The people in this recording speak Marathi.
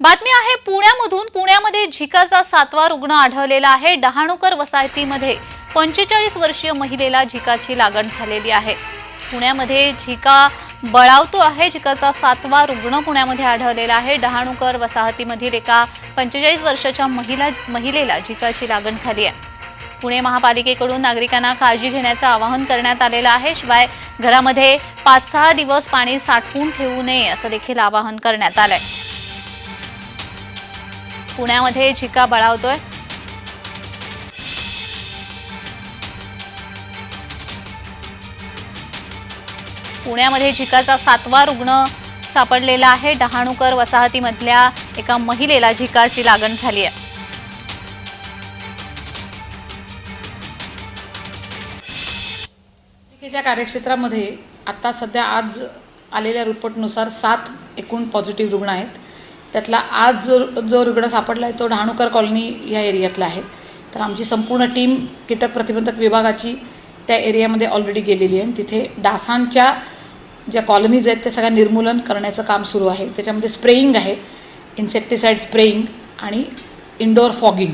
बातमी आहे पुण्यामधून पुण्यामध्ये झिकाचा सातवा रुग्ण आढळलेला आहे. डहाणूकर वसाहतीमध्ये पंचेचाळीस वर्षीय महिलेला झिकाची लागण झालेली आहे. पुण्यामध्ये झिका बळावतो आहे झिकाचा सातवा रुग्ण पुण्यामध्ये आढळलेला आहे. डहाणूकर वसाहतीमधील एका पंचेचाळीस वर्षाच्या महिला महिलेला झिकाची लागण झाली आहे. पुणे महापालिकेकडून नागरिकांना काळजी घेण्याचं आवाहन करण्यात आलेलं आहे. शिवाय घरामध्ये पाच सहा दिवस पाणी साठवून ठेवू नये असं देखील आवाहन करण्यात आलं आहे पुण्यामध्ये झिका बळावतोय. पुण्यामध्ये झिकाचा सातवा रुग्ण सापडलेला आहे. डहाणूकर वसाहतीमधल्या एका महिलेला झिकाची लागण झाली आहे. पालिकेच्या कार्यक्षेत्रामध्ये आत्ता सध्या आज आलेल्या रिपोर्टनुसार सात एकूण पॉझिटिव्ह रुग्ण आहेत. त्यातला आज जो जो रुग्ण सापडला आहे तो डहाणूकर कॉलनी या एरियातला आहे. तर आमची संपूर्ण टीम कीटक प्रतिबंधक विभागाची त्या एरियामध्ये ऑलरेडी गेलेली आहे. तिथे डासांच्या ज्या कॉलनीज आहेत ते सगळ्या निर्मूलन करण्याचं काम सुरू आहे. त्याच्यामध्ये स्प्रेईंग आहे. इन्सेक्टिसाईड स्प्रेईंग आणि इंडोर फॉगिंग